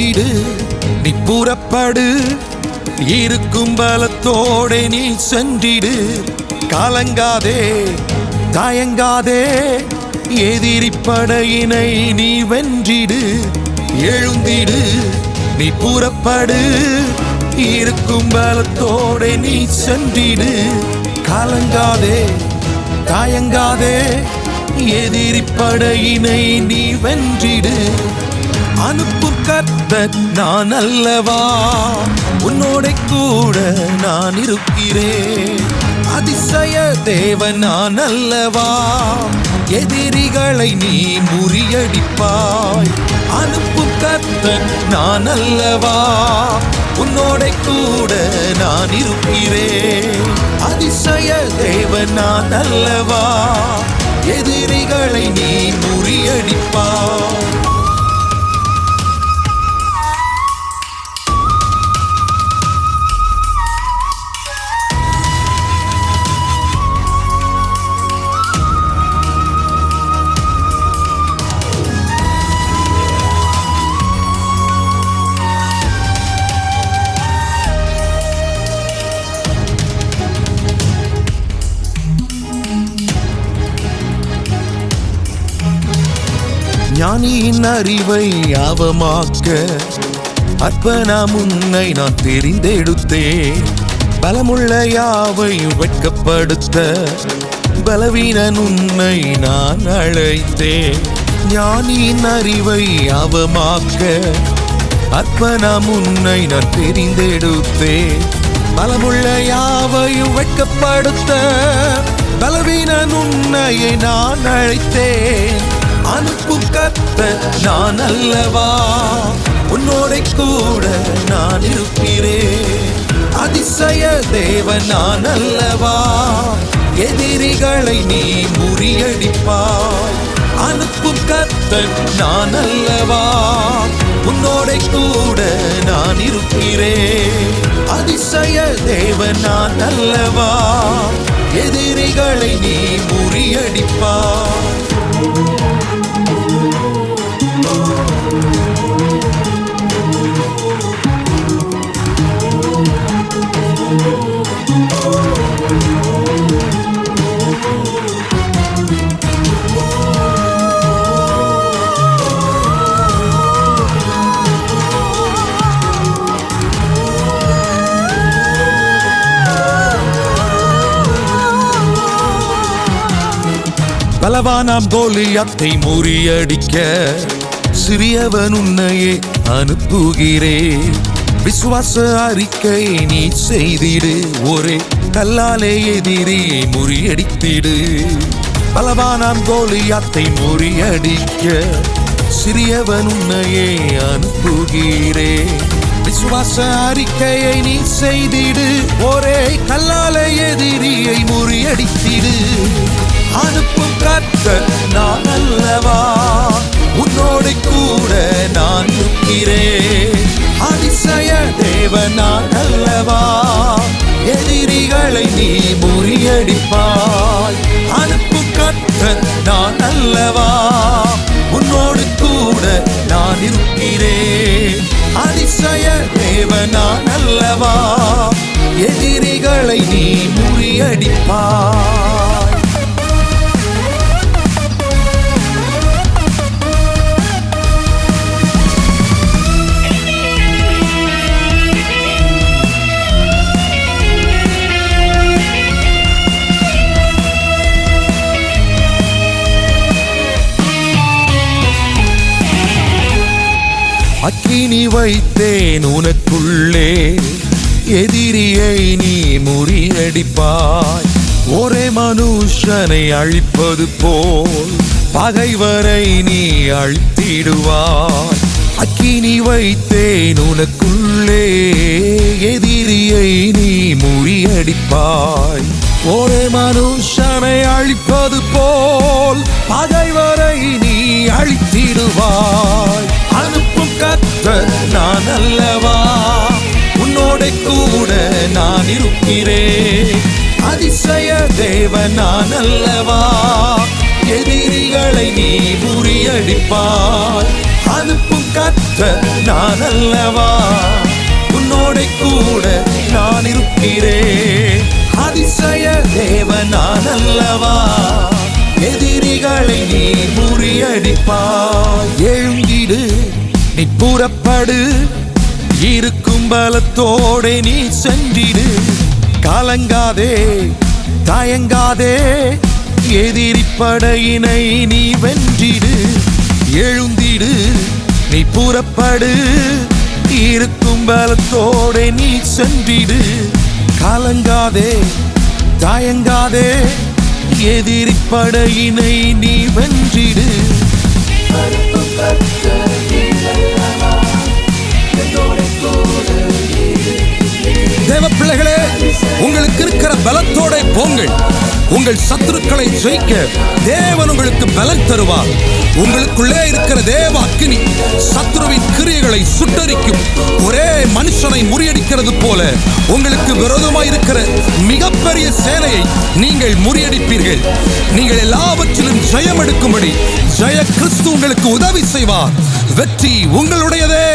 எழுந்திடு நீ புறப்படு. இருக்கும் பலத்தோடே நீ சென்றிடு. கலங்காதே தயங்காதே. எதிரிப்படையினை நீ வென்றிடு. எழுந்திடு நீ புறப்படு. இருக்கும் பலத்தோடே நீ சென்றிடு. கலங்காதே தயங்காதே. எதிரிப்படையினை நீ வென்றிடு. அனுப்பும் கர்த்தர் நான் அல்லவா? உன்னோட கூட நான் இருக்கிறேன். அதிசய தேவன் நான் அல்லவா? எதிரிகளை நீ முறியடிப்பாய். அனுப்பும் கர்த்தன் நான் அல்லவா? உன்னோட கூட நான் இருக்கிறேன். அதிசய தேவன் நான் அல்லவா? எதிரிகளை நீ முறியடிப்பாய். ஞானியின் அறிவை அவமாக்க அற்பனா முன்னை நான் தெரிந்தெடுத்தேன். பலமுள்ள யாவை வெட்கப்படுத்த பலவீனன் உன்னை நான் அழைத்தேன். ஞானியின் அறிவை அவமாக்க அற்பனா முன்னை நான் தெரிந்தெடுத்தேன். பலமுள்ள யாவையும் வெட்கப்படுத்த பலவீனன் உன்னையை நான் அழைத்தேன். அனுப்பு கத்த நான் அல்லவா? உன்னோட கூட நான் இருக்கிறேன். அதிசய தேவன் நான் அல்லவா? எதிரிகளை நீ முறியடிப்பாய். அனுப்பு கத்தன் நான் அல்லவா? உன்னோட கூட நான் இருக்கிறேன். அதிசய தேவன் நான் அல்லவா? எதிரிகளை நீ முறியடிப்பாய். பலவானாம் கோலியத்தை முறியடிக்க சிறியவன் உன்னையே அனுப்புகிறேன் விசுவாச அறிக்கை நீ செய்திடு. ஒரே கல்லாலே எதிரியை முறியடித்திடு. பலவானாம் கோலியாத்தை முறியடிக்க சிறியவன் உன்னையே அனுப்புகிறேன் விசுவாச அறிக்கையை நீ செய்திடு. ஒரே கல்லாலே எதிரியை முறியடித்திடு. அனுப்பும் கர்த்தர் நான் அல்லவா? நான் அதிசய தேவனார் அல்லவா எதிரிகளை நீ முறியடிப்பாய். அனுப்பு கற்ற நான் அல்லவா உன்னோடு கூட நான் இருக்கிறேன். அதிசய தேவனான் அல்லவா எதிரிகளை நீ முறியடிப்பாய். அக்கினி வைத்தேன் உனக்குள்ளே. எதிரியை நீ முறியடிப்பாய். ஒரே மனுஷனை அழிப்பது போல் பகைவரை நீ அழித்திடுவாய். அக்கினி வைத்தேன் உனக்குள்ளே. எதிரியை நீ முறியடிப்பாய். ஒரே மனுஷனை அழிப்பது போல் இருக்கிறே அதிசய தேவனான் அல்லவா? எதிரிகளை நீ முறியடிப்பாய். அனுப்பும் கத்த நான் அல்லவா? உன்னோட கூட நான் இருக்கிறேன் அதிசய தேவனான் அல்லவா? எதிரிகளை நீ முறியடிப்பாய். எழுந்திடு நீ புறப்படு. இருக்கும் பலத்தோட நீ சென்றிடு. கலங்காதே தயங்காதே எதிரிப்படையினை நீ வென்றிடு. எழுந்திடு நீ புறப்படு. இருக்கும் பலத்தோட நீ சென்றிடு. கலங்காதே தயங்காதே எதிரிப்படையினை நீ வென்றிடு. பலத்தோட உங்கள் சத்துருக்களை ஜெயிக்க தேவன் உங்களுக்கு பலன் தருவார். உங்களுக்குள்ளே இருக்கிற தேவ அக்கினி சத்ருவின் கிரியைகளை சுட்டரிக்கும். ஒரே மனுஷனை முறியடிக்கிறது போல உங்களுக்கு விரோதமாக இருக்கிற மிகப்பெரிய சேனையை நீங்கள் முறியடிப்பீர்கள். நீங்கள் எல்லாவற்றிலும் ஜெயம் எடுக்கும்படி ஜெய கிறிஸ்து உங்களுக்கு உதவி செய்வார். வெற்றி உங்களுடையதே.